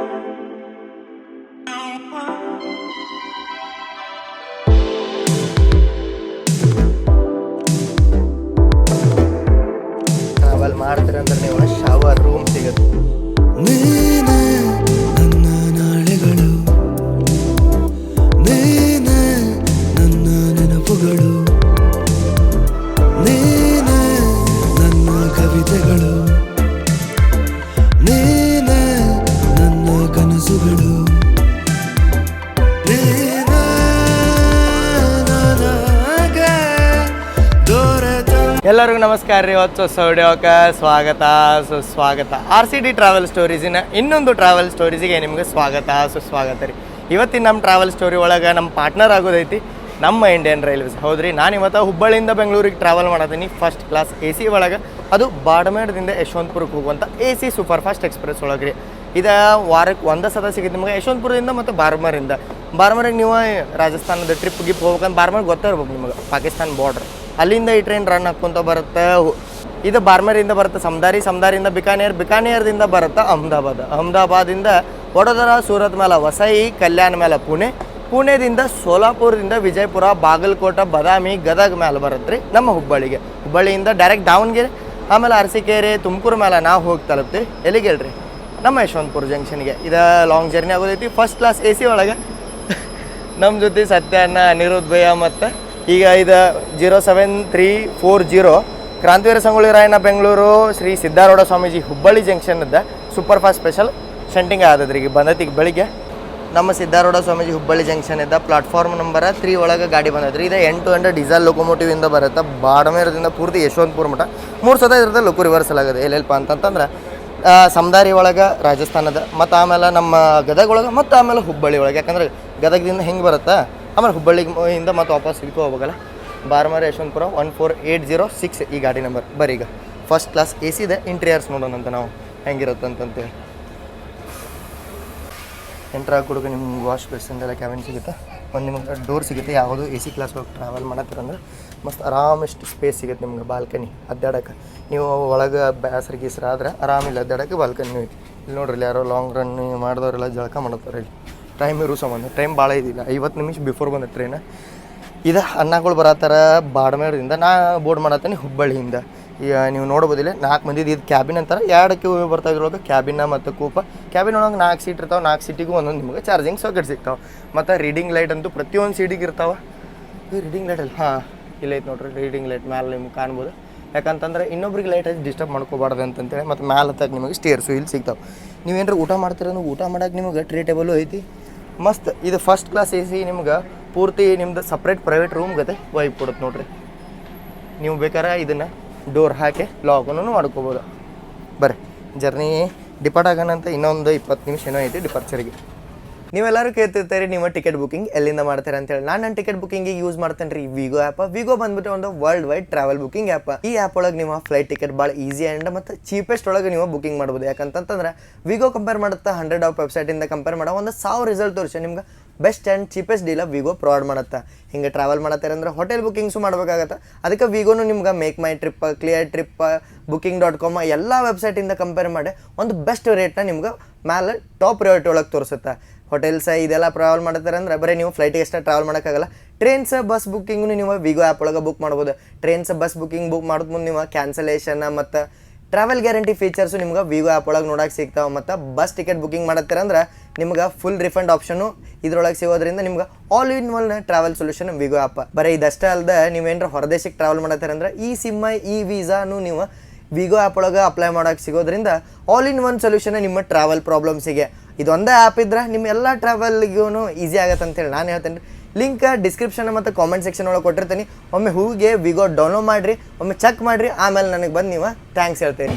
Travel ಎಲ್ಲರಿಗೂ ನಮಸ್ಕಾರ ರೀ. ಇವತ್ತು ಸೌಡ್ಯೋಕೆ ಸ್ವಾಗತ, ಸುಸ್ವಾಗತ. ಆರ್ ಸಿ ಡಿ ಟ್ರಾವೆಲ್ ಸ್ಟೋರೀಸಿನ ಇನ್ನೊಂದು ಟ್ರಾವೆಲ್ ಸ್ಟೋರೀಸಿಗೆ ನಿಮ್ಗೆ ಸ್ವಾಗತ, ಸುಸ್ವಾಗತ ರೀ. ಇವತ್ತಿನ ನಮ್ಮ ಟ್ರಾವೆಲ್ ಸ್ಟೋರಿ ಒಳಗೆ ನಮ್ಮ ಪಾರ್ಟ್ನರ್ ಆಗೋದೈತಿ ನಮ್ಮ ಇಂಡಿಯನ್ ರೈಲ್ವೇಸ್ ಹೌದ್ರಿ ನಾನು ಇವತ್ತು ಹುಬ್ಬಳ್ಳಿಯಿಂದ ಬೆಂಗಳೂರಿಗೆ ಟ್ರಾವೆಲ್ ಮಾಡತ್ತೀನಿ ಫಸ್ಟ್ ಕ್ಲಾಸ್ ಎ ಸಿ ಒಳಗೆ. ಅದು ಬಾಡಮೇಡದಿಂದ ಯಶವಂತಪುರಕ್ಕೆ ಹೋಗುವಂಥ A C super fast express ಒಳಗೆ ರೀ. ಇದು ವಾರಕ್ಕೆ ಒಂದೇ ಸದ ಸಿಗುತ್ತೆ ನಿಮಗೆ. ಯಶವಂತಪುರದಿಂದ ಮತ್ತು ಬಾರ್ಮರಿಂದ. ಬಾರ್ಮರಿಗೆ ನೀವು ರಾಜಸ್ಥಾನದ ಟ್ರಿಪ್ ಗಿಪ್ ಹೋಗ್ಬೇಕಂತ ಬಾರ್ಮರ್ ಗೊತ್ತಿರ್ಬೇಕು ನಿಮಗೆ. ಪಾಕಿಸ್ತಾನ ಬಾರ್ಡ್ರ್ ಅಲ್ಲಿಂದ ಈ ಟ್ರೈನ್ ರನ್ ಹಾಕ್ಕೊಂತ ಬರುತ್ತೆ. ಇದು ಬಾರ್ಮರಿಂದ ಬರುತ್ತೆ. ಸಮದಾರಿ ಸಮದಾರಿಂದ ಬಿಕಾನೇರ್, ಬಿಕಾನೇರ್ದಿಂದ ಬರುತ್ತೆ ಅಹಮದಾಬಾದ್. ಅಹಮದಾಬಾದಿಂದ ವಡೋದರ, ಸೂರತ್ ಮೇಲೆ ವಸೈ, ಕಲ್ಯಾಣ ಮೇಲೆ ಪುಣೆ, ಪುಣೆದಿಂದ ಸೋಲಾಪುರದಿಂದ ವಿಜಯಪುರ, ಬಾಗಲಕೋಟ, ಬದಾಮಿ, ಗದಗ ಮೇಲೆ ಬರುತ್ತೆ ರೀ ನಮ್ಮ ಹುಬ್ಬಳ್ಳಿಗೆ. ಹುಬ್ಬಳ್ಳಿಯಿಂದ ಡೈರೆಕ್ಟ್ ದಾವಣಗೆರೆ, ಆಮೇಲೆ ಅರಸಿಕೇರಿ, ತುಮಕೂರು ಮೇಲೆ ನಾವು ಹೋಗಿ ತಲುಪ್ತೀವಿ. ಎಲ್ಲಿಗೆ ಹೇಳ್ರಿ? ನಮ್ಮ ಯಶವಂತಪುರ ಜಂಕ್ಷನ್ಗೆ. ಇದು ಲಾಂಗ್ ಜರ್ನಿ ಆಗೋದೈತಿ. ಫಸ್ಟ್ ಕ್ಲಾಸ್ ಎ ಸಿ ಒಳಗೆ. ನಮ್ಮ ಜೊತೆ ಸತ್ಯ ಅನ್ನ ಅನಿರುದ್ಧ ಭಯ ಮತ್ತು ಈಗ ಇದು zero seven three four zero. Krantiveera Sangolli Rayanna, Bengaluru Shri Siddharoodha Swamiji Hubballi junction ಇದ್ದ ಸೂಪರ್ ಫಾಸ್ಟ್ ಸ್ಪೆಷಲ್ ಸೆಂಟಿಂಗ್ ಆದದ್ರಿ ಈಗ ಬಂದೈತಿ ಬೆಳಿಗ್ಗೆ. ನಮ್ಮ ಸಿದ್ಧಾರೂಢ ಸ್ವಾಮೀಜಿ ಹುಬ್ಬಳ್ಳಿ ಜಂಕ್ಷನ್ ಇದ್ದ ಪ್ಲಾಟ್ಫಾರ್ಮ್ ನಂಬರ್ ತ್ರೀ ಒಳಗೆ ಗಾಡಿ ಬಂದದ್ರಿ. ಇದು ಎಂಟು ಹಂಡ್ರೆಡ್ ಡೀಸೆಲ್ ಲೊಕೊಮೋಟಿವ್ ಇಂದ ಬರುತ್ತೆ. ಬಾಡಮೇರದಿಂದ ಪೂರ್ತಿ ಯಶವಂತಪುರ ಮಠ. ಮೂರು ಸದ ಇದ್ರದ್ದು ಲೊಕು ರಿವರ್ಸಲ್ ಆಗದೆ. ಎಲ್ಲೆಲ್ಪ ಅಂತಂತಂದ್ರೆ ಸಮದಾರಿ ಒಳಗೆ ರಾಜಸ್ಥಾನದ, ಮತ್ತು ಆಮೇಲೆ ನಮ್ಮ ಗದಗ ಒಳಗೆ, ಮತ್ತು ಆಮೇಲೆ ಹುಬ್ಬಳ್ಳಿ ಒಳಗೆ. ಯಾಕಂದ್ರೆ ಗದಗದಿಂದ ಹೆಂಗೆ ಬರುತ್ತಾ? ಆಮೇಲೆ ಹುಬ್ಬಳ್ಳಿಯಿಂದ ಮತ್ತೆ ವಾಪಸ್ ಇದಕ್ಕೆ ಹೋಗ್ಬೇಕಲ್ಲ? Barmer Yeshwanthpur one four eight zero six ಈ ಗಾಡಿ ನಂಬರ್ ಬರೀ ಈಗ. ಫಸ್ಟ್ ಕ್ಲಾಸ್ ಎ ಸಿ ಇದೆ ಇಂಟೀರಿಯರ್ಸ್ ನೋಡೋಣ ಅಂತ ನಾವು. ಹೆಂಗಿರುತ್ತೆ ಅಂತಂತೇಳಿ ಎಂಟ್ರ್ ಕೊಡುಗ ನಿಮ್ಗೆ ವಾಶ್ ಬೇಸಿಂದೆಲ್ಲ ಕ್ಯಾಬಿನ್ ಸಿಗುತ್ತೆ. ಒಂದು ನಿಮ್ಗೆ ಡೋರ್ ಸಿಗುತ್ತೆ, ಯಾವುದು ಎ ಸಿ ಕ್ಲಾಸ್ ಹೋಗಿ ಟ್ರಾವೆಲ್ ಮಾಡತ್ತಿರಂದ್ರೆ ಮಸ್ತ್ ಆರಾಮಷ್ಟು ಸ್ಪೇಸ್ ಸಿಗುತ್ತೆ ನಿಮ್ಗೆ ಬಾಲ್ಕನಿ ಅದ್ದಾಡಕ್ಕೆ ನೀವು ಒಳಗೆ ಬ್ಯಾಸರಿಗೆ ಗೀಸ್ರ ಆದ್ರೆ ಆರಾಮಿಲ್ಲ ಅದ್ದಾಡಕ್ಕೆ ಬಾಲ್ಕನಿ ಐತಿ. ಇಲ್ಲಿ ನೋಡ್ರಿ ಯಾರೋ ಲಾಂಗ್ ರನ್ ಮಾಡಿದವರೆಲ್ಲ ಜಳಕ ಮಾಡತ್ತಾರ ಇಲ್ಲಿ. ಟೈಮ್ ಇರೋ ಸಂಬಂಧ ಟೈಮ್ ಭಾಳ ಇದಿಲ್ಲ. ಐವತ್ತು ನಿಮಿಷ ಬಿಫೋರ್ ಬಂದ ಟ್ರೈನ್ ಇದು ಅನ್ನಗಳು ಬರತ್ತಾರ ಬಾಡ್ಮೇರದಿಂದ ನಾ ಬೋರ್ಡ್ ಮಾಡತ್ತೀನಿ ಹುಬ್ಬಳ್ಳಿಯಿಂದ. ಈಗ ನೀವು ನೋಡ್ಬೋದಿಲ್ಲ, ನಾಲ್ಕು ಮಂದಿದು ಇದು ಕ್ಯಾಬಿನ್ ಅಂತಾರೆ. ಎರಡಕ್ಕೆ ಬರ್ತಾ ಇದ್ರೊಳಗೆ ಕ್ಯಾಬಿನ ಮತ್ತು ಕೂಪ ಕ್ಯಾಬಿನ್ ಒಳಗೆ ನಾಲ್ಕು ಸೀಟ್ ಇರ್ತಾವೆ, ನಾಲ್ಕು ಸೀಟಿಗೂ ಒಂದೊಂದು ನಿಮಗೆ ಚಾರ್ಜಿಂಗ್ ಸಾಕೆಟ್ ಸಿಗ್ತಾವೆ. ಮತ್ತು ರೀಡಿಂಗ್ ಲೈಟ್ ಅಂತೂ ಪ್ರತಿಯೊಂದು ಸೀಟಿಗೆ ಇರ್ತಾವೆ. ಈ ರೀಡಿಂಗ್ ಲೈಟ್ ಅಲ್ಲಿ? ಹಾಂ ಇಲ್ಲೈತೆ ನೋಡ್ರಿ ರೀಡಿಂಗ್ ಲೈಟ್ ಮ್ಯಾಲೆ ನಿಮ್ಗೆ ಕಾಣ್ಬೋದು. ಯಾಕಂತಂದ್ರೆ ಇನ್ನೊಬ್ರಿಗೆ ಲೈಟ್ ಹಚ್ಚಿ ಡಿಸ್ಟರ್ಬ್ ಮಾಡ್ಕೋಬಾರ್ದು ಅಂತಂತೇಳಿ, ಮತ್ತು ಮ್ಯಾಲೆ ಹತ್ತಕ್ಕೆ ನಿಮಗೆ ಸ್ಟೇರ್ಸು ಇಲ್ಲಿ ಸಿಗ್ತಾವೆ. ನೀವೇನಾರು ಊಟ ಮಾಡ್ತೀರ ಊಟ ಮಾಡಕ್ಕೆ ನಿಮಗೆ ಟ್ರೇ ಟೇಬಲು ಐತಿ. ಮಸ್ತ್. ಇದು ಫಸ್ಟ್ ಕ್ಲಾಸ್ ಎ ಸಿ ನಿಮ್ಗೆ ಪೂರ್ತಿ ನಿಮ್ದು ಸಪ್ರೇಟ್ ಪ್ರೈವೇಟ್ ರೂಮ್ ಗತೆ ವೈಪ್ ಕೊಡುತ್ತೆ ನೋಡ್ರಿ. ನೀವು ಬೇಕಾರೆ ಇದನ್ನು ಡೋರ್ ಹಾಕಿ ಲಾಗನ್ನು ಮಾಡ್ಕೋಬೋದು. ಬರ್ರಿ. ಜರ್ನಿ ಡಿಪಾರ್ಟ್ ಆಗೋಣಂತ ಇನ್ನೊಂದು ಇಪ್ಪತ್ತು ನಿಮಿಷ ಏನೋ ಐತಿ ಡಿಪಾರ್ಚರ್ಗೆ ನೀವೆಲ್ಲರೂ ಕೇಳ್ತಿರ್ತೀರಿ, ನಿಮ್ಮ ಟಿಕೆಟ್ ಬುಕಿಂಗ್ ಎಲ್ಲಿಂದ ಮಾಡ್ತಾರೆ ಅಂತ ಹೇಳಿ ನಾನು ನನ್ನ ಟಿಕೆಟ್ ಬುಕ್ಕಿಂಗ್ ಯೂಸ್ ಮಾಡ್ತೇನೆ ರೀ ವಿಗೋ ಆ್ಯಪ್ ವಿಗೋ ಬಂದ್ಬಿಟ್ಟು ಒಂದು world wide travel booking app ಈ ಆ್ಯಪ್ ಒಳಗೆ ನಿಮ್ಮ ಫ್ಲೈಟ್ ಟಿಕೆಟ್ ಭಾಳ ಈಸಿ ಆ್ಯಂಡ್ ಮತ್ತು ಚೀಪೆಸ್ಟ್ ಒಳಗೆ ನೀವು ಬುಕಿಂಗ್ ಮಾಡ್ಬೋದು. ಯಾಕಂತಂದ್ರೆ ವಿಗೋ ಕಂಪೇರ್ ಮಾಡುತ್ತಾ ಹಂಡ್ರೆಡ್ ಆಫ್ ವೆಬ್ಸೈಟಿಂದ ಕಂಪೇರ್ ಮಾಡೋ ಒಂದು ಸಾವಿರ ರಿಸಲ್ಟ್ ತೋರಿಸಿ ನಿಮ್ಗೆ best and cheapest deal Wego provide ಮಾಡುತ್ತೆ. ಹಿಂಗೆ ಟ್ರಾವೆಲ್ ಮಾಡತ್ತಾರೆ ಅಂದ್ರೆ ಹೋಟೆಲ್ ಬುಕಿಂಗ್ಸು ಮಾಡಬೇಕಾಗತ್ತೆ. ಅದಕ್ಕೆ ವಿಗೋನು ನಿಮ್ಗೆ make my trip clear trip booking dot com ಎಲ್ಲ ವೆಬ್ಸೈಟಿಂದ ಕಂಪೇರ್ ಮಾಡಿ ಒಂದು ಬೆಸ್ಟ್ ರೇಟ್ನ ನಿಮ್ಗೆ ಮ್ಯಾಲೆ ಟಾಪ್ ಪ್ರಯಾರಿಟಿ ಒಳಗೆ ತೋರಿಸುತ್ತೆ. ಹೋಟೆಲ್ಸ್ ಇದೆಲ್ಲ ಟ್ರಾವೆಲ್ ಮಾಡ್ತಾರೆ ಅಂದ್ರೆ ಬರೀ ನೀವು ಫ್ಲೈಟಿಗೆ ಅಷ್ಟೇ ಟ್ರಾವೆಲ್ ಮಾಡೋಕ್ಕಾಗಲ್ಲ. ಟ್ರೈನ್ಸ್ ಬಸ್ ಬುಕ್ಕಿಂಗು ನೀವು ವಿಗೋ ಆ್ಯಪ್ ಒಳಗೆ ಬುಕ್ ಮಾಡ್ಬೋದು. ಟ್ರೈನ್ಸ್ ಬಸ್ ಬುಕ್ಕಿಂಗ್ ಬುಕ್ ಮಾಡೋದು ಮುಂದೆ ನೀವು ಕ್ಯಾನ್ಸಲೇಷನ್ ಮತ್ತು ಟ್ರಾವೆಲ್ ಗ್ಯಾರಂಟಿ ಫೀಚರ್ಸು ನಿಮ್ಗೆ ವಿಗೋ ಆ್ಯಪ್ ಒಳಗೆ ನೋಡಕ್ಕೆ ಸಿಗ್ತಾವೆ. ಮತ್ತು ಬಸ್ ಟಿಕೆಟ್ ಬುಕ್ಕಿಂಗ್ ಮಾಡತ್ತೀರ ಅಂದ್ರೆ ನಿಮ್ಗೆ ಫುಲ್ ರಿಫಂಡ್ ಆಪ್ಷನು ಇದ್ರೊಳಗೆ ಸಿಗೋದ್ರಿಂದ ನಿಮ್ಗೆ all in one travel solution Wego app ಬರೀ ಇದಷ್ಟೇ ಅಲ್ಲದೆ ನೀವೇನಾರ ಹೊರದೇಶಕ್ಕೆ ಟ್ರಾವೆಲ್ ಮಾಡತ್ತೀರ ಅಂದ್ರೆ ಈ ಸಿಮ್ ಈ ವೀಸಾನು ನೀವು ವಿಗೋ ಆ್ಯಪ್ ಒಳಗೆ ಅಪ್ಲೈ ಮಾಡೋಕೆ ಸಿಗೋದ್ರಿಂದ ಆಲ್ ಇನ್ ಒನ್ ಸೊಲ್ಯೂಷನ್ ನಿಮ್ಮ ಟ್ರಾವೆಲ್ ಪ್ರಾಬ್ಲಮ್ಸಿಗೆ ಇದೊಂದೇ ಆ್ಯಪ್ ಇದ್ರೆ ನಿಮ್ಮ ಎಲ್ಲ ಟ್ರಾವೆಲ್ಗೂ ಈಸಿ ಆಗತ್ತೆ ಅಂತೇಳಿ ನಾನು ಹೇಳ್ತೇನೆ. ಲಿಂಕ್ ಡಿಸ್ಕ್ರಿಪ್ಷನ್ ಮತ್ತು ಕಾಮೆಂಟ್ ಸೆಕ್ಷನ್ ಒಳಗೆ ಕೊಟ್ಟಿರ್ತೀನಿ. ಒಮ್ಮೆ ಹೂಗೆ ವಿಗೋ ಡೌನ್ಲೋಡ್ ಮಾಡಿರಿ, ಒಮ್ಮೆ ಚೆಕ್ ಮಾಡಿರಿ, ಆಮೇಲೆ ನನಗೆ ಬಂದು ನೀವು ಥ್ಯಾಂಕ್ಸ್ ಹೇಳ್ತೀನಿ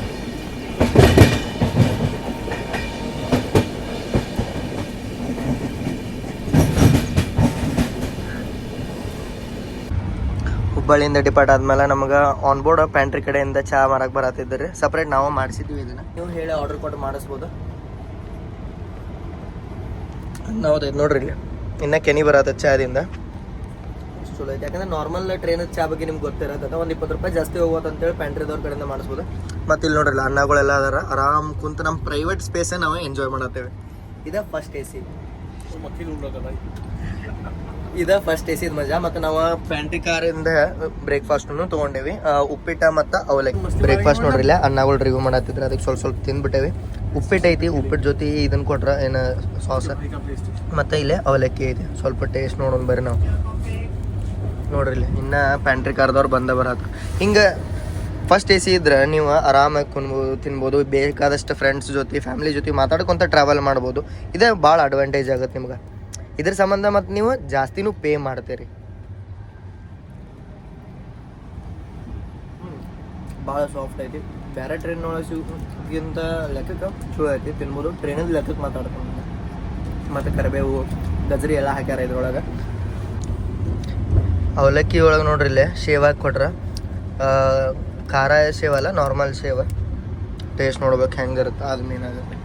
ಹುಬ್ಬಳ್ಳಿಯಿಂದ ಡಿಪಾರ್ಟ್ ಆದ್ಮೇಲೆ ನಮಗೆ ಆನ್ ಬೋರ್ಡ್ ಪ್ಯಾಂಟ್ರಿ ಕಡೆಯಿಂದ ಚಹಾ ಮಾರಕ್ಕೆ ಬರತ್ತಿದ್ದಾರೆ ಸಪ್ರೇಟ್ ನಾವು ಮಾಡಿಸಿದ್ವಿ ಇದನ್ನ. ನೀವು ಹೇಳಿ ಆರ್ಡರ್ ಕೊಟ್ಟು ಮಾಡಿಸ್ಬೋದು. ಹೌದೈದು ನೋಡ್ರಿ ಇಲ್ಲಿ. ಇನ್ನ ಕೆನಿ ಬರತ್ತೆ ಚಾದಿಂದ. ಚಲೋ ಐತೆ. ಯಾಕಂದ್ರೆ ನಾರ್ಮಲ್ ಟ್ರೈನ್ ಚಾ ಬಗ್ಗೆ ನಿಮ್ಗೆ ಗೊತ್ತಿರತ್ತೆ. ಒಂದು ಇಪ್ಪತ್ತು ರೂಪಾಯಿ ಜಾಸ್ತಿ ಹೋಗೋದು ಅಂತೇಳಿ ಪ್ಯಾಂಟ್ರಿದವ್ರ ಕಡೆಯಿಂದ ಮಾಡಿಸ್ಬೋದು. ಮತ್ತೆ ಇಲ್ಲಿ ನೋಡ್ರಿ ಅನ್ನಗಳೆಲ್ಲ ಅದಾರ. ಆರಾಮ್ ಕುಂತ ನಮ್ಮ ಪ್ರೈವೇಟ್ ಸ್ಪೇಸೇ ನಾವು ಎಂಜಾಯ್ ಮಾಡತ್ತೇವೆ. ಇದ ಫಸ್ಟ್ ಎ ಸಿ ಇದ ಫಸ್ಟ್ ಎ ಸಿ ಮಜಾ. ಮತ್ತು ನಾವು ಪ್ಯಾಂಟ್ರಿ ಕಾರಿಂದ ಬ್ರೇಕ್ಫಾಸ್ಟನ್ನು ತೊಗೊಂಡೇವಿ. ತಗೊಂಡೇವಿ ಉಪ್ಪಿಟ್ಟ ಮತ್ತು ಅವಲಕ್ಕಿ. ಬ್ರೇಕ್ಫಾಸ್ಟ್ ನೋಡ್ರಿ ಇಲ್ಲ ಅನ್ನಗಳು ರಿವ್ಯೂ ಮಾಡತ್ತಿದ್ರೆ. ಅದಕ್ಕೆ ಸ್ವಲ್ಪ ಸ್ವಲ್ಪ ತಿಂದ್ಬಿಟ್ಟೇವಿ. ಉಪ್ಪಿಟ್ಟು ಐತಿ ಉಪ್ಪಿಟ್ಟು ಜೊತೆ ಇದನ್ನು ಕೊಟ್ರ ಏನು ಸಾಸ್ ಮತ್ತು ಇಲ್ಲೇ ಅವಲಕ್ಕಿ ಐತಿ. ಸ್ವಲ್ಪ ಟೇಸ್ಟ್ ನೋಡೋಣ ಬರ್ರಿ ನಾವು. ನೋಡ್ರಿ ಇಲ್ಲಿ, ಇನ್ನು ಪ್ಯಾಂಟ್ರಿ ಕಾರ್ದವ್ರು ಬಂದ ಬರತ್ತ ಹಿಂಗೆ ಫಸ್ಟ್ ಎ ಸಿ ಇದ್ರೆ ನೀವು ಆರಾಮಾಗಿ ಕುನ್ಬೋದು ತಿನ್ಬೋದು, ಬೇಕಾದಷ್ಟು ಫ್ರೆಂಡ್ಸ್ ಜೊತೆ ಫ್ಯಾಮಿಲಿ ಜೊತೆ ಮಾತಾಡ್ಕೊಂತ ಟ್ರಾವೆಲ್ ಮಾಡ್ಬೋದು. ಇದೇ ಭಾಳ ಅಡ್ವಾಂಟೇಜ್ ಆಗುತ್ತೆ ನಿಮ್ಗೆ. ಇದ್ರ ಸಂಬಂಧ ಮತ್ತು ನೀವು ಜಾಸ್ತಿನೂ ಪೇ ಮಾಡ್ತೀರಿ. ಭಾಳ ಸಾಫ್ಟ್ ಐತಿ. ಬೇರೆ ಟ್ರೈನ್ ಒಳಗಿಂತ ಲೆಕ್ಕಕ್ಕೆ ಚಲೋ ಐತಿ. ತಿನ್ಬೋದು. ಟ್ರೈನಿಂದ ಲೆಕ್ಕಕ್ಕೆ ಮಾತಾಡ್ತೀನಿ. ಮತ್ತು ಕರಿಬೇವು, ಗಜ್ರಿ ಎಲ್ಲ ಹಾಕ್ಯಾರ ಇದ್ರೊಳಗೆ. ಅವಲಕ್ಕಿ ಒಳಗೆ ನೋಡ್ರಿ ಇಲ್ಲೇ ಶೇವ್ ಹಾಕಿ ಕೊಟ್ರ. ಖಾರ ಶೇವ್ ಅಲ್ಲ ನಾರ್ಮಲ್ ಶೇವ್ ಟೇಸ್ಟ್ ನೋಡ್ಬೇಕು ಹೆಂಗಿರುತ್ತೆ ಅದು ಮೀನಾಗುತ್ತೆ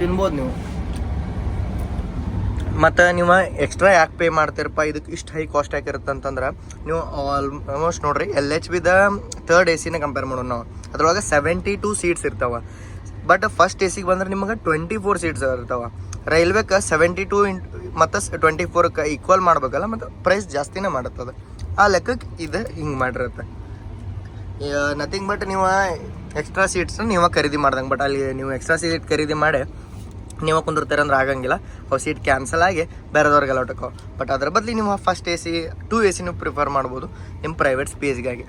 ತಿನ್ಬೋದು ನೀವು. ಮತ್ತು ನೀವು ಎಕ್ಸ್ಟ್ರಾ ಯಾಕೆ ಪೇ ಮಾಡ್ತೀರಪ್ಪ? ಇದಕ್ಕೆ ಇಷ್ಟು ಹೈ ಕಾಸ್ಟ್ ಯಾಕಿರುತ್ತೆ ಅಂತಂದ್ರೆ, ನೀವು ಆಲ್ಮೋಸ್ಟ್ ನೋಡ್ರಿ ಎಲ್ ಎಚ್ ಬಿದ ತರ್ಡ್ ಎ ಸಿನ ಕಂಪೇರ್ ಮಾಡೋಣ ನಾವು. ಅದ್ರೊಳಗೆ ಸೆವೆಂಟಿ ಟೂ ಸೀಟ್ಸ್ ಇರ್ತಾವೆ ಬಟ್ ಫಸ್ಟ್ ಎ ಸಿಗೆ ಬಂದ್ರೆ ನಿಮಗೆ ಟ್ವೆಂಟಿ ಫೋರ್ ಸೀಟ್ಸ್ ಇರ್ತಾವೆ. ರೈಲ್ವೆಗೆ ಸೆವೆಂಟಿ ಟೂ ಇಂಟ್ ಮತ್ತು ಟ್ವೆಂಟಿ ಫೋರ್ಗೆ ಈಕ್ವಲ್ ಮಾಡ್ಬೇಕಲ್ಲ, ಮತ್ತು ಪ್ರೈಸ್ ಜಾಸ್ತಿನೇ ಮಾಡುತ್ತದೆ. ಆ ಲೆಕ್ಕಕ್ಕೆ ಇದು ಹಿಂಗೆ ಮಾಡಿರುತ್ತೆ. ನಥಿಂಗ್ ಬಟ್ ನೀವು ಎಕ್ಸ್ಟ್ರಾ ಸೀಟ್ಸ್ನ ನೀವು ಖರೀದಿ ಮಾಡ್ದಂಗೆ ಬಟ್ ಅಲ್ಲಿ ನೀವು ಎಕ್ಸ್ಟ್ರಾ ಸೀಟ್ ಖರೀದಿ ಮಾಡಿ ನೀವು ಕುಂದಿರ್ತೀರ ಅಂದ್ರೆ ಆಗಂಗಿಲ್ಲ. ಅವು ಸೀಟ್ ಕ್ಯಾನ್ಸಲ್ ಆಗಿ ಬೇರೆದವ್ರಿಗೆ ಹೊಟ್ಟಕೋ ಬಟ್ ಅದ್ರ ಬದಲು ನೀವು first A C two A ಸಿನೂ prefer ಮಾಡ್ಬೋದು. ನಿಮ್ಮ ಪ್ರೈವೇಟ್ ಸ್ಪೇಸ್ಗಾಗಿ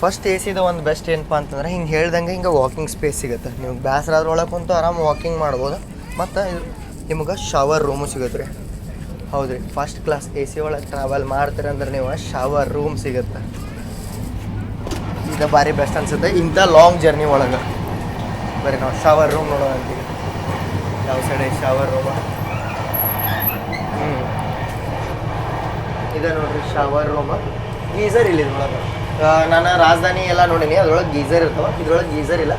ಫಸ್ಟ್ ಎ ಸಿದು ಒಂದು ಬೆಸ್ಟ್ ಏನಪ್ಪ ಅಂತಂದ್ರೆ ಹಿಂಗೆ ಹೇಳ್ದಂಗೆ ಹಿಂಗೆ ವಾಕಿಂಗ್ ಸ್ಪೇಸ್ ಸಿಗುತ್ತೆ. ನೀವು ಬೇಸರ ಅದ್ರೊಳಗೆ ಕುಂತು ಆರಾಮ್ ವಾಕಿಂಗ್ ಮಾಡ್ಬೋದು. ಮತ್ತು ನಿಮ್ಗೆ ಶವರ್ ರೂಮು ಸಿಗುತ್ತೆ ರೀ. ಹೌದು ರೀ ಫಸ್ಟ್ ಕ್ಲಾಸ್ ಎ ಸಿ ಒಳಗೆ ಟ್ರಾವೆಲ್ ಮಾಡ್ತೀರಂದ್ರೆ ನೀವು ಶವರ್ ರೂಮ್ ಸಿಗುತ್ತೆ. ಇದು ಭಾರಿ ಬೆಸ್ಟ್ ಅನಿಸುತ್ತೆ. ಇಂಥ ಲಾಂಗ್ ಜರ್ನಿ ಒಳಗೆ. ಬರೀ ನಾವು ಶವರ್ ರೂಮ್ ನೋಡೋಣ ಅಂತೀವಿ ಯಾವ ಸೈಡ್ ಐತೆ? ಶವರ್ ರೂಮ್ ಹ್ಞೂ ಇದೆ ನೋಡ್ರಿ ಶವರ್ ರೂಮ್ ಗೀಸರ್ ಇಲ್ಲ ಇದ್ರೊಳಗೆ ನಾನು ರಾಜಧಾನಿ ಎಲ್ಲ ನೋಡೀನಿ, ಅದ್ರೊಳಗೆ ಗೀಸರ್ ಇರ್ತಾವ. ಇದ್ರೊಳಗೆ ಗೀಸರ್ ಇಲ್ಲ.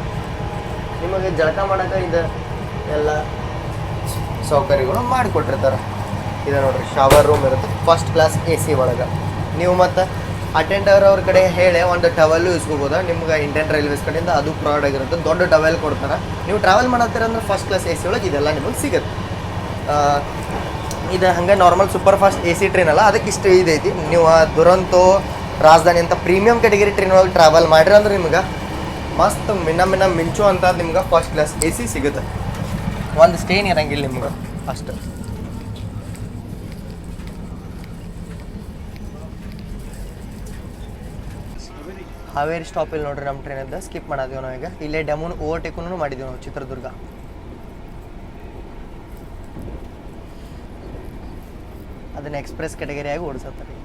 ನಿಮಗೆ ಜಳಕ ಮಾಡೋಕೆ ಇದು ಎಲ್ಲ ಸೌಕರ್ಯಗಳು ಮಾಡಿಕೊಟ್ಟಿರ್ತಾರೆ. ಇದೆ ನೋಡ್ರಿ ಶವರ್ ರೂಮ್ ಇರುತ್ತೆ. ಫಸ್ಟ್ ಕ್ಲಾಸ್ ಎ ಸಿ ಒಳಗೆ. ನೀವು ಮತ್ತು? ಅಟೆಂಡರ್ ಅವ್ರ ಕಡೆ ಹೇಳಿ ಒಂದು ಟವೆಲ್ ಇಸ್ಕೋಬೋದು. ನಿಮ್ಗೆ ಇಂಡಿಯನ್ ರೈಲ್ವೇಸ್ ಕಡೆಯಿಂದ ಅದು ಪ್ರೌಡ್ ಆಗಿರುತ್ತೆ. ದೊಡ್ಡ ಟವೆಲ್ ಕೊಡ್ತಾರೆ. ನೀವು ಟ್ರಾವೆಲ್ ಮಾಡತ್ತೀರ ಅಂದ್ರೆ ಫಸ್ಟ್ ಕ್ಲಾಸ್ ಎ ಸಿ ಒಳಗೆ ಇದೆಲ್ಲ ನಿಮಗೆ ಸಿಗುತ್ತೆ. ಇದು ಹಂಗೆ normal super fast A C train ಅಲ್ಲ, ಅದಕ್ಕೆ ಇಷ್ಟು ಇದೈತಿ ನೀವು ದುರಂತೋ, ರಾಜಧಾನಿ ಅಂತ ಪ್ರೀಮಿಯಂ ಕ್ಯಾಟಗರಿ ಟ್ರೈನ್ ಒಳಗೆ ಟ್ರಾವೆಲ್ ಮಾಡಿರಿ ಅಂದ್ರೆ ನಿಮ್ಗೆ ಮಸ್ತ್ ಮಿನ್ನ ಮಿನ್ನ ಮಿಂಚು ಅಂತ ನಿಮ್ಗೆ ಫಸ್ಟ್ ಕ್ಲಾಸ್ ಎ ಸಿ ಸಿಗುತ್ತೆ. ಒಂದು ಸ್ಟೇನ್ ಇರಂಗಿಲ್ಲ ನಿಮ್ಗೆ ಅಷ್ಟು. ಹಾವೇರಿ ಸ್ಟಾಪಿಲ್ಲಿ ನೋಡ್ರಿ ನಮ್ಮ ಟ್ರೈನಿಂದ ಸ್ಕಿಪ್ ಮಾಡಿದೀವಿ ಈಗ ಇಲ್ಲೇ ಡೆಮೋನ್ ಓವರ್ಟೇಕೂ ಮಾಡಿದ್ವಿ ನಾವು, ಚಿತ್ರದುರ್ಗ. ಅದನ್ನ ಎಕ್ಸ್ಪ್ರೆಸ್ ಕೆಟಗರಿಯಾಗಿ ಓಡಿಸತ್ತಾರೆ.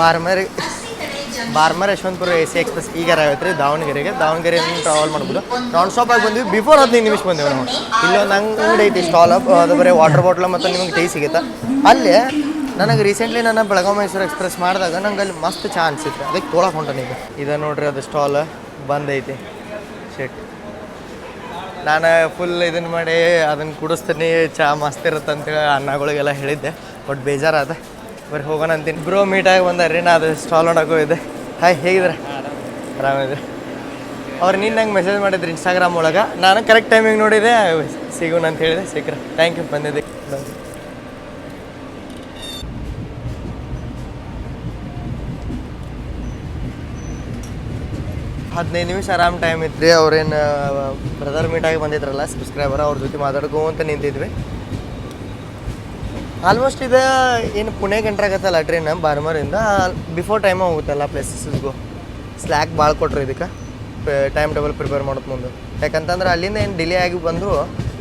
Barmer Barmer Yeshwantpur A C express ಈಗ ಆಗೈತೆ ರೀ ದಾವಣಗೆರೆಗೆ. ದಾವಣಗೆರೆಯಿಂದ ಟ್ರಾವೆಲ್ ಮಾಡ್ಬೋದು. ನಾನ್ ಸ್ಟಾಪ್ ಆಗಿ ಬಂದ್ವಿ. ಬಿಫೋರ್ ಹದಿನೈದು ನಿಮಿಷ ಬಂದೇವೆ ನಾವು. ಇಲ್ಲಿ ಒಂದು ಅಂಗಡಿ ಐತಿ ಸ್ಟಾಲ್ ಅದು ಬರೀ ವಾಟರ್ ಬಾಟ್ಲ್ ಮತ್ತು ನಿಮಗೆ ಟೀ ಸಿಗುತ್ತೆ. ಅಲ್ಲಿ ನನಗೆ ರೀಸೆಂಟ್ಲಿ ನಾನು ಬೆಳಗಾವಿ ಮೈಸೂರು ಎಕ್ಸ್ಪ್ರೆಸ್ ಮಾಡಿದಾಗ ನಂಗೆ ಅಲ್ಲಿ ಮಸ್ತ್ ಚಾ ಇತ್ತು ಅದಕ್ಕೆ ತೊಗೊಳಕ್ಕೆ ನೀವು ಇದು ನೋಡ್ರಿ, ಅದು ಸ್ಟಾಲ್ ಬಂದೈತಿ ಶೆಟ್ ನಾನು ಫುಲ್ ಇದನ್ನು ಮಾಡಿ ಅದನ್ನು ಕುಡಿಸ್ತೀನಿ, ಚಾ ಮಸ್ತ್ ಇರುತ್ತೆ ಅಂತೇಳಿ ಅನ್ನಗಳಿಗೆಲ್ಲ ಹೇಳಿದ್ದೆ. ಬಟ್ ಬೇಜಾರಾದ. ಬರೀ ಹೋಗೋಣ ಅಂತೀನಿ. ಬ್ರೋ ಮೀಟಾಗಿ ರೀ ನಾ ಅದು ಸ್ಟಾಲ್ ಆಗೋ ಹೋಗಿದ್ದೆ. ಹಾಯ್ ಹೇಗಿದ್ರೆ ಆರಾಮಿದ್ರೆ ಅವ್ರು ನಿನ್ನ ನಂಗೆ ಮೆಸೇಜ್ ಮಾಡಿದ್ರು ಇನ್ಸ್ಟಾಗ್ರಾಮ್ ಒಳಗೆ. ನಾನು ಕರೆಕ್ಟ್ ಟೈಮಿಗೆ ನೋಡಿದೆ. ಸಿಗೋಣ ಅಂತ ಹೇಳಿದೆ. ಸಿಕ್ಕ್ರೆ. ಥ್ಯಾಂಕ್ ಯು ಬಂದಿದ್ದೆ. ಹದಿನೈದು ನಿಮಿಷ ಆರಾಮ್ ಟೈಮ್ ಇತ್ತು. ರೀ, ಅವ್ರೇನು ಬ್ರದರ್ ಮೀಟಾಗಿ ಬಂದಿದ್ರಲ್ಲ ಸಬ್ಸ್ಕ್ರೈಬರ್ ಅವ್ರ ಜೊತೆ ಮಾತಾಡ್ಕೊಂತ ನಿಂತಿದ್ವಿ. ಆಲ್ಮೋಸ್ಟ್ ಇದು ಏನು ಪುಣೆಗೆ ಎಂಟ್ರ್ ಆಗತ್ತಲ್ಲ ಟ್ರೈನ್ ಬಾರ್ಮರಿಂದ. ಬಿಫೋರ್ ಟೈಮ್ ಹೋಗುತ್ತಲ್ಲ ಪ್ಲೇಸಸ್ಗೂ ಸ್ಲ್ಯಾಕ್ ಭಾಳ ಕೊಟ್ರು ಇದಕ್ಕೆ. ಟೈಮ್ ಟೇಬಲ್ ಪ್ರಿಪೇರ್ ಮಾಡೋದು ಮುಂದೆ. ಯಾಕಂತಂದ್ರೆ ಅಲ್ಲಿಂದ ಏನು ಡಿಲೇ ಆಗಿ ಬಂದರೂ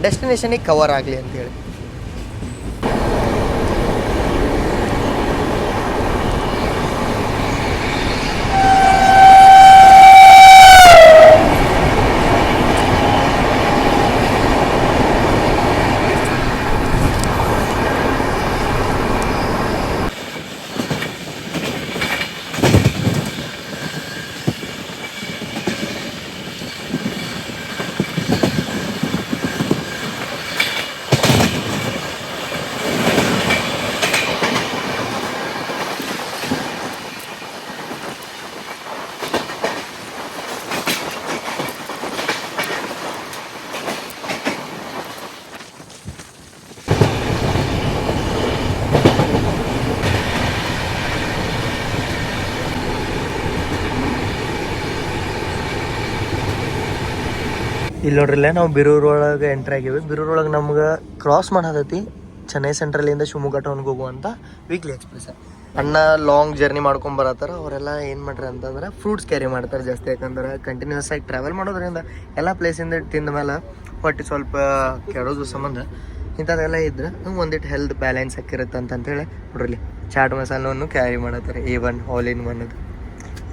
ಡೆಸ್ಟಿನೇಷನಿಗೆ ಕವರ್ ಆಗಲಿ ಅಂತೇಳಿ. ಇಲ್ಲಿ ನೋಡ್ರಿಲ್ಲ, ನಾವು ಬಿರೂರ್ ಒಳಗೆ ಎಂಟ್ರ್ ಆಗಿವಿ. ಬಿರೂರ್ ಒಳಗೆ ನಮ್ಗೆ ಕ್ರಾಸ್ ಮಾಡೋದೈತಿ ಚೆನ್ನೈ ಸೆಂಟ್ರಲಿಂದ ಶಿವಮೊಗ್ಗ ಟೌನ್ಗೆ ಹೋಗುವಂಥ ವೀಕ್ಲಿ ಎಕ್ಸ್ಪ್ರೆಸ್ ಅಣ್ಣ ಲಾಂಗ್ ಜರ್ನಿ ಮಾಡ್ಕೊಂಡ್ ಬರತ್ತಾರ. ಅವರೆಲ್ಲ ಏನು ಮಾಡ್ರಿ ಅಂತಂದ್ರೆ ಫ್ರೂಟ್ಸ್ ಕ್ಯಾರಿ ಮಾಡ್ತಾರೆ ಜಾಸ್ತಿ. ಯಾಕಂದ್ರೆ ಕಂಟಿನ್ಯೂಸ್ ಆಗಿ ಟ್ರಾವೆಲ್ ಮಾಡೋದ್ರಿಂದ ಎಲ್ಲ ಪ್ಲೇಸಿಂದ ತಿಂದ ಮೇಲೆ ಹೊಟ್ಟೆ ಸ್ವಲ್ಪ ಕೆಡೋದು ಸಂಬಂಧ. ಇಂಥದ್ದೆಲ್ಲ ಇದ್ರೆ ನಮ್ಗೆ ಒಂದಿಟ್ಟು ಹೆಲ್ತ್ ಬ್ಯಾಲೆನ್ಸ್ ಹಾಕಿರುತ್ತೆ ಅಂತಂತೇಳಿ ನೋಡ್ರಿ. ಚಾಟ್ ಮಸಾಲವನ್ನು ಕ್ಯಾರಿ ಮಾಡತ್ತಾರೆ. ಈ ಒನ್ ಆಲ್ ಇನ್ ಒನ್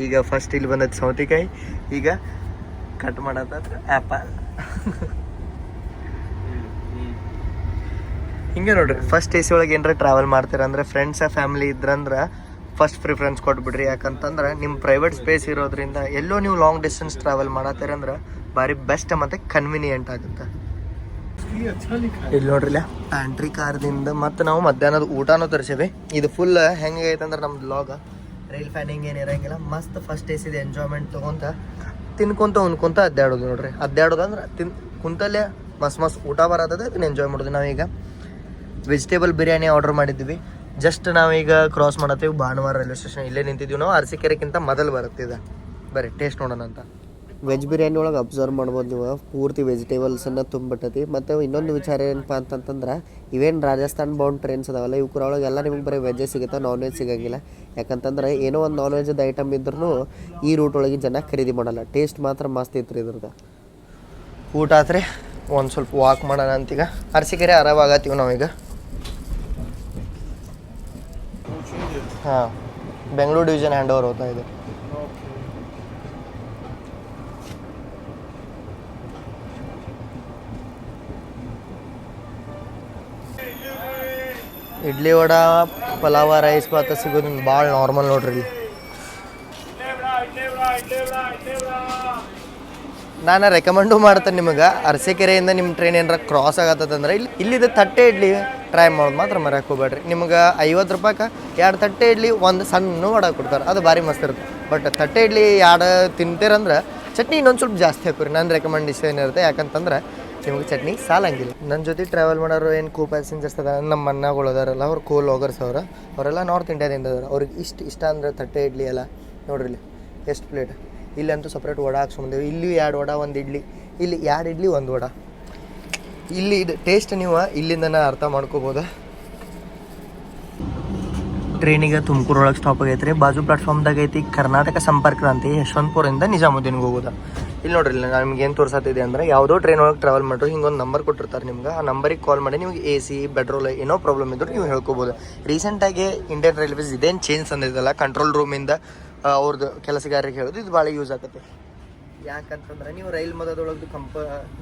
ಈಗ ಫಸ್ಟ್ ಇಲ್ಲಿ ಬಂದದ್ದು ಸೌತೆಕಾಯಿ. ಈಗ ಕಟ್ ಮಾಡೋದಾದ್ರೆ ಆ್ಯಪಲ್ ಹಿಂಗೆ ನೋಡ್ರಿ ಫಸ್ಟ್ ಎ ಸಿ ಒಳಗೆ ಏನಾರ ಟ್ರಾವೆಲ್ ಮಾಡ್ತೀರ ಅಂದ್ರೆ ಫ್ರೆಂಡ್ಸ್ ಫ್ಯಾಮಿಲಿ ಇದ್ರಂದ್ರೆ ಫಸ್ಟ್ ಪ್ರಿಫರೆನ್ಸ್ ಕೊಟ್ಬಿಡ್ರಿ. ಯಾಕಂತಂದ್ರೆ ನಿಮ್ಮ ಪ್ರೈವೇಟ್ ಸ್ಪೇಸ್ ಇರೋದ್ರಿಂದ ಎಲ್ಲೋ ನೀವು ಲಾಂಗ್ ಡಿಸ್ಟೆನ್ಸ್ ಟ್ರಾವೆಲ್ ಮಾಡತ್ತೀರಂದ್ರೆ ಭಾರಿ ಬೆಸ್ಟ್ ಮತ್ತು ಕನ್ವಿನಿಯೆಂಟ್ ಆಗುತ್ತೆ. ಇಲ್ಲಿ ನೋಡ್ರಿಲ್ಲ ಪ್ಯಾಂಟ್ರಿ ಕಾರ್ದಿಂದ ಮತ್ತು ನಾವು ಮಧ್ಯಾಹ್ನದ ಊಟನೂ ತರಿಸೇವಿ. ಇದು ಫುಲ್ ಹೆಂಗೆ ಐತಂದ್ರೆ ನಮ್ದು ಲಾಗ ರೈಲ್ ಫ್ಯಾನಿಂಗ್ ಏನು ಇರಂಗಿಲ್ಲ, ಮಸ್ತ್ ಫಸ್ಟ್ ಎಸಿದ ಎಂಜಾಯ್ಮೆಂಟ್ ತೊಗೊಂತ ತಿನ್ಕೊಂತ ಉಣ್ಕೊಂತ ಅದ್ದಾಡೋದು ನೋಡ್ರಿ. ಅದ್ದಾಡೋದು ಅಂದ್ರೆ ತಿನ್ ಕುಂತಲ್ಲೇ ಮಸ್ತ್ ಮಸ್ತ್ ಊಟ ಬರತ್ತದೆ, ಅದನ್ನ ಎಂಜಾಯ್ ಮಾಡೋದು. ನಾವೀಗ ವೆಜಿಟೇಬಲ್ ಬಿರಿಯಾನಿ ಆರ್ಡರ್ ಮಾಡಿದ್ವಿ ಜಸ್ಟ್ ನಾವೀಗ ಕ್ರಾಸ್ ಮಾಡತ್ತೀವಿ. ಭಾನುವಾರ ರೈಲ್ವೆ ಸ್ಟೇಷನ್ ಇಲ್ಲೇ ನಿಂತಿದ್ದೀವಿ ನಾವು. ಅರಸಿಕೆರೆಕ್ಕಿಂತ ಮೊದಲು ಬರುತ್ತಿದೆ ಬರೀ ಟೇಸ್ಟ್ ನೋಡೋಣ ಅಂತ. ವೆಜ್ ಬಿರಿಯಾನಿ ಒಳಗೆ ಅಬ್ಸರ್ವ್ ಮಾಡ್ಬೋದು ನೀವು. ಪೂರ್ತಿ ವೆಜಿಟೇಬಲ್ಸನ್ನು ತುಂಬಿಟ್ಟತಿ ಮತ್ತು ಇನ್ನೊಂದು ವಿಚಾರ ಏನಪ್ಪ ಅಂತಂತಂದ್ರೆ ಇವೇನು ರಾಜಸ್ಥಾನ್ ಬೌಂಡ್ ಟ್ರೈನ್ಸ್ ಅದಾವಲ್ಲ ಇವ್ರ ಒಳಗೆ ಎಲ್ಲ ನಿಮಗೆ ಬರೀ ವೆಜ್ಜೇ ಸಿಗುತ್ತೆ ನಾನ್ ವೆಜ್ ಸಿಗಂಗಿಲ್ಲ. ಯಾಕಂತಂದ್ರೆ ಏನೋ ಒಂದು ನಾನ್ ವೆಜ್ದು ಐಟಮ್ ಇದ್ರೂ ಈ ರೂಟ್ ಒಳಗೆ ಜನ ಖರೀದಿ ಮಾಡಲ್ಲ. ಟೇಸ್ಟ್ ಮಾತ್ರ ಮಸ್ತ್ ಇತ್ತು ಇದ್ರದ್ದು ಊಟ ಆದ್ರೆ ಒಂದು ಸ್ವಲ್ಪ ವಾಕ್ ಮಾಡೋಣ ಅಂತೀಗ. ಅರಸಿಕೆರೆ ಆರಾಮಾಗತ್ತೀವಿ ನಾವೀಗ. ಹಾಂ. ಬೆಂಗಳೂರು ಡಿವಿಷನ್ ಹ್ಯಾಂಡ್ ಓವರ್ ಹೋಗ್ತಾ ಇದೆ. ಇಡ್ಲಿ ವಡ, ಪಲಾವ ರೈಸ್ ಭಾತ ಸಿಗೋದು ಭಾಳ ನಾರ್ಮಲ್ ನೋಡ್ರಿ ನಾನು ರೆಕಮೆಂಡು ಮಾಡ್ತೇನೆ ನಿಮಗೆ. ಅರಸೀಕೆರೆಯಿಂದ ನಿಮ್ಮ ಟ್ರೈನ್ ಏನಾರ ಕ್ರಾಸ್ ಆಗತ್ತಂದ್ರೆ ಇಲ್ಲಿ ಇಲ್ಲಿದ್ದ ತಟ್ಟೆ ಇಡ್ಲಿ ಟ್ರೈ ಮಾಡೋದು ಮಾತ್ರ ಮರ್ಯಕ್ಕೆ ಹೋಗ್ಬೇಡ್ರಿ. ನಿಮ್ಗೆ ಐವತ್ತು ರೂಪಾಯಿಗೆ ಎರಡು ತಟ್ಟೆ ಇಡ್ಲಿ, ಒಂದು ಸಣ್ಣ ವಡ ಕೊಡ್ತಾರೆ. ಅದು ಭಾರಿ ಮಸ್ತ್ ಇರುತ್ತೆ. ಬಟ್ ತಟ್ಟೆ ಇಡ್ಲಿ ಎರಡು ತಿಂತೀರಂದ್ರೆ ಚಟ್ನಿ ಇನ್ನೊಂದು ಸ್ವಲ್ಪ ಜಾಸ್ತಿ ಹಾಕೋರಿ ನನ್ನ ರೆಕಮೆಂಡೇಶನ್ ಇರುತ್ತೆ ಯಾಕಂತಂದ್ರೆ ನಿಮಗೆ ಚಟ್ನಿ, ಸಾಲಂಗಿಲ್ಲ. ನನ್ನ ಜೊತೆ ಟ್ರಾವೆಲ್ ಮಾಡೋರು ಏನು ಕೂ ಪ್ಯಾಸೆಂಜರ್ಸ್ ಅದ ನಮ್ಮ ಅಣ್ಣಗಳು ಅದಾರಲ್ಲ, ಅವ್ರು ಕೋ ಹೋಗರ್ಸ್ ಅವ್ರು. ಅವರೆಲ್ಲ ನಾರ್ತ್ ಇಂಡಿಯಾದಿಂದ ಅದಾರ. ಅವ್ರಿಗೆ ಇಷ್ಟು ಇಷ್ಟ ಅಂದ್ರೆ ತಟ್ಟೆ, ಇಡ್ಲಿ ಎಲ್ಲ. ನೋಡ್ರಿ ಎಷ್ಟು ಪ್ಲೇಟ್ ಇಲ್ಲಂತೂ ಸಪ್ರೇಟ್ ವಡ ಹಾಕ್ಸ್ಕೊಂಡೇವೆ ಇಲ್ಲಿ ಎರಡು ವಡ, ಒಂದು ಇಡ್ಲಿ. ಇಲ್ಲಿ ಎರಡು ಇಡ್ಲಿ, ಒಂದು ವಡ. ಇಲ್ಲಿ ಇದು ಟೇಸ್ಟ್ ನೀವು ಇಲ್ಲಿಂದನ ಅರ್ಥ ಮಾಡ್ಕೋಬೋದ? ಟ್ರೈನಿಗೆ ತುಮಕೂರು ಒಳಗೆ ಸ್ಟಾಪ್ ಆಗೈತೆ ರೀ ಬಾಜು ಪ್ಲಾಟ್ಫಾರ್ಮ್ದಾಗ ಐತಿ ಕರ್ನಾಟಕ ಸಂಪರ್ಕ ಅಂತ ಯಶವಂತಪುರದಿಂದ ನಿಜಾಮುದ್ದೀನ್ಗೆ ಹೋಗೋದು. ಇಲ್ಲಿ ನೋಡ್ರಿ ನಿಮ್ಗೆ ಏನು ತೋರ್ಸತ್ತಿದೆ ಅಂದ್ರೆ ಯಾವುದೋ ಟ್ರೈನ್ ಒಳಗೆ ಟ್ರಾವೆಲ್ ಮಾಡ್ರಿ, ಹಿಂಗೊಂದು ನಂಬರ್ ಕೊಟ್ಟಿರ್ತಾರೆ ನಿಮ್ಗೆ. ಆ ನಂಬರಿಗೆ ಕಾಲ್ ಮಾಡಿ ನಿಮ್ಗೆ ಎ ಸಿ ಪೆಟ್ರೋಲ್ ಏನೋ ಪ್ರಾಬ್ಲಮ್ ಇದ್ರೆ ನೀವು ಹೇಳ್ಕೊಬೋದು. ರೀಸೆಂಟಾಗಿ ಇಂಡಿಯನ್ ರೈಲ್ವೇಸ್ ಇದೇನು ಚೇಂಜ್ ತಂದಿದ್ದಲ್ಲ ಕಂಟ್ರೋಲ್ ರೂಮಿಂದ ಅವ್ರದ್ದು ಕೆಲಸಗಾರರಿಗೆ ಹೇಳೋದು, ಇದು ಭಾಳ ಯೂಸ್ ಆಗುತ್ತೆ ಯಾಕಂತಂದ್ರೆ ನೀವು ರೈಲ್ ಮದದೊಳಗೆ ಕಂಪ,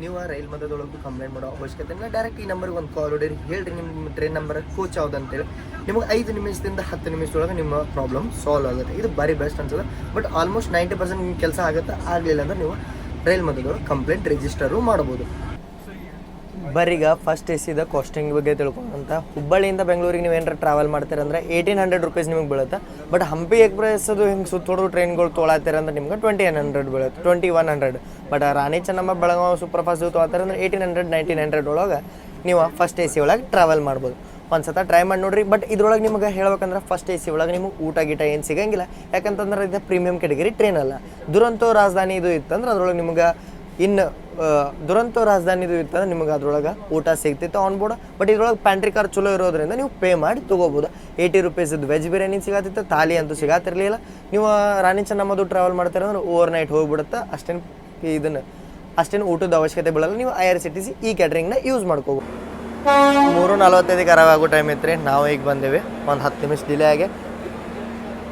ನೀವು ಆ ರೈಲ್ ಮದದೊಳಗೆ ಕಂಪ್ಲೇಂಟ್ ಮಾಡೋ ಅವಶ್ಯಕತೆ ಇಲ್ಲ. ಡೈರೆಕ್ಟ್ ಈ ನಂಬರ್ಗೆ ಒಂದು ಕಾಲ್ ಹೊಡೀರಿ. ಹೇಳ್ರಿ ನಿಮ್ಮ ಟ್ರೈನ್ ನಂಬರ್ ಕೋಚ್ ಯಾವ್ದು ಅಂತೇಳಿ. ನಿಮಗೆ ಐದು ನಿಮಿಷದಿಂದ ಹತ್ತು ನಿಮಿಷದೊಳಗೆ ನಿಮ್ಮ ಪ್ರಾಬ್ಲಮ್ ಸಾಲ್ವ್ ಆಗುತ್ತೆ. ಇದು ಭಾರಿ ಬೆಸ್ಟ್ ಅನ್ಸುತ್ತೆ. ಬಟ್ ಆಲ್ಮೋಸ್ಟ್ ನೈಂಟಿ ಪರ್ಸೆಂಟ್ ನಿಮ್ಮ ಕೆಲಸ ಆಗುತ್ತೆ? ಆಗಲಿಲ್ಲ ಅಂದ್ರೆ ನೀವು ರೈಲ್ ಮದದೊಳಗೆ ಕಂಪ್ಲೇಂಟ್ ರಿಜಿಸ್ಟರು ಮಾಡ್ಬೋದು ಬರೀಗ ಫಸ್ಟ್ ಎ ಸಿದ ಕಾಸ್ಟಿಂಗ್ ಬಗ್ಗೆ ತಿಳ್ಕೊಂಡಂತ ಹುಬ್ಬಳ್ಳಿಯಿಂದ ಬೆಂಗಳೂರಿಗೆ ನೀವು ಏನಾರ ಟ್ರಾವೆಲ್ ಮಾಡ್ತೀರಂದ್ರೆ ಏಯ್ಟೀನ್ ಹಂಡ್ರೆಡ್ ರುಪೀಸ್ ನಿಮಗೆ ಬೀಳುತ್ತೆ. ಬಟ್ ಹಂಪಿ ಎಕ್ಸ್ಪ್ರೆಸ್ ಅದು ಹಿಂಗೆ ಸುತ್ತೋಡು ಟ್ರೈನ್ಗಳು ತೊಳತ್ತೀರಂದ್ರೆ ನಿಮ್ಗೆ ಟ್ವೆಂಟಿ ಹಂಡ್ರೆಡ್ ಬೀಳುತ್ತೆ twenty one hundred but Rani Chennamma Belagavi super fast ಅಂದ್ರೆ ಏಯ್ಟೀನ್ ಹಂಡ್ರೆಡ್ ನೈನ್ಟೀನ್ ಹಂಡ್ರೆಡ್ ಒಳಗೆ ನೀವು ಫಸ್ಟ್ ಎ ಸಿ ಒಳಗೆ ಟ್ರಾವೆಲ್ ಮಾಡ್ಬೋದು. ಒಂದು ಸತ ಟ್ರೈ ಮಾಡಿ ನೋಡ್ರಿ ಬಟ್ ಇದ್ರೊಳಗೆ ನಿಮಗೆ ಹೇಳ್ಬೇಕಂದ್ರೆ ಫಸ್ಟ್ ಎ ಸಿ ಒಳಗೆ ನಿಮಗೆ ಊಟ ಗೀಟ ಏನು ಸಿಗಂಗಿಲ್ಲ. ಯಾಕಂತಂದ್ರೆ ಇದು ಪ್ರೀಮಿಯಂ ಕೆಟಗರಿ ಟ್ರೈನ್ ಅಲ್ಲ. ದುರಂತೋ ರಾಜಧಾನಿ ಇದು ಇತ್ತಂದ್ರೆ ಅದ್ರೊಳಗೆ ನಿಮ್ಗೆ ಇನ್ನು ದುರಂತ ರಾಜಧಾನಿದು ಇರ್ತದೆ ನಿಮಗೆ ಅದ್ರೊಳಗೆ ಊಟ ಸಿಗ್ತಿತ್ತು ಆನ್ ಬೋರ್ಡ್ ಬಟ್ ಇದ್ರೊಳಗೆ ಪ್ಯಾಂಟ್ರಿ ಕಾರ್ ಚಲೋ ಇರೋದ್ರಿಂದ ನೀವು ಪೇ ಮಾಡಿ ತೊಗೋಬೋದು. ಏಯ್ಟಿ ರುಪೀಸಿದ್ದು ವೆಜ್ ಬಿರಿಯಾನಿ ಸಿಗತ್ತಿತ್ತು ತಾಲಿ ಅಂತೂ ಸಿಗತ್ತಿರಲಿಲ್ಲ. ನೀವು ರಾಣಿ ಚೆನ್ನಮ್ಮದು ಟ್ರಾವೆಲ್ ಮಾಡ್ತಾರೆ ಅಂದ್ರೆ ಓವರ್ ನೈಟ್ ಹೋಗಿಬಿಡುತ್ತೆ, ಅಷ್ಟೇನು ಇದನ್ನು, ಅಷ್ಟೇನು ಊಟದ ಅವಶ್ಯಕತೆ ಬೀಳಲ್ಲ. ನೀವು I R C T C ಈ ಕ್ಯಾಟ್ರಿಂಗ್ನ ಯೂಸ್ ಮಾಡ್ಕೋಬೋದು. ಮೂರು ನಲ್ವತ್ತೈದಕ್ಕೆ ಅರವ ಆಗೋ ಟೈಮ್ ಇತ್ತು ರೀ ನಾವು ಈಗ ಬಂದೇವೆ. ಒಂದು ಹತ್ತು ನಿಮಿಷ ಡಿಲೇ ಆಗಿ.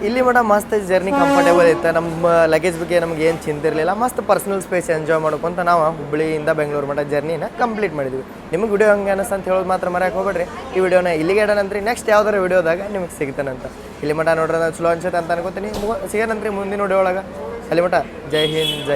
ಇಲ್ಲಿ ಮೇಡಮ್ ಮಸ್ತ್ ಜರ್ನಿ ಕಂಫರ್ಟೇಬಲ್ ಇತ್ತು. ನಮ್ಮ ಲಗೇಜ್ ಬಗ್ಗೆ ನಮ್ಗೆ ಏನು ಚಿಂತೆ ಇರಲಿಲ್ಲ. ಮಸ್ತ್ ಪರ್ಸನಲ್ ಸ್ಪೇಸ್ ಎಂಜಾಯ್ ಮಾಡ್ಕೊಂತ ನಾವು ಹುಬ್ಬಳ್ಳಿಯಿಂದ ಬೆಂಗಳೂರು ಮಟ್ಟ ಜರ್ನಿನ ಕಂಪ್ಲೀಟ್ ಮಾಡಿದ್ವಿ. ನಿಮಗೆ ವಿಡಿಯೋ ಹಂಗೆ ಅನಿಸ್ತು ಅಂತ ಹೇಳೋದು ಮಾತ್ರ ಮರ್ಯಾಕೆ ಹೋಗ್ಬೇಡ್ರಿ. ಈ ವಿಡಿಯೋನ ಇಲ್ಲಿಗೆ ಇಡೋಣಂತ್ರಿ ನೆಕ್ಸ್ಟ್ ಯಾವ್ದಾರ ವಿಡಿಯೋದಾಗ ನಿಮಗೆ ಸಿಗ್ತಾನಂತ. ಇಲ್ಲಿ ಮಟ್ಟ ನೋಡ್ರೆ ಚಲೋ ಅನ್ಸುತ್ತೆ ಅಂತ ಅನ್ಕೋತೀನಿ. ಸಿಗೋಣಂತ್ರಿ ಮುಂದಿನ ವಿಡಿಯೋ ಒಳಗೆ. ಅಲ್ಲಿ ಮಟ್ಟ ಜೈ ಹಿಂದ್, ಜೈ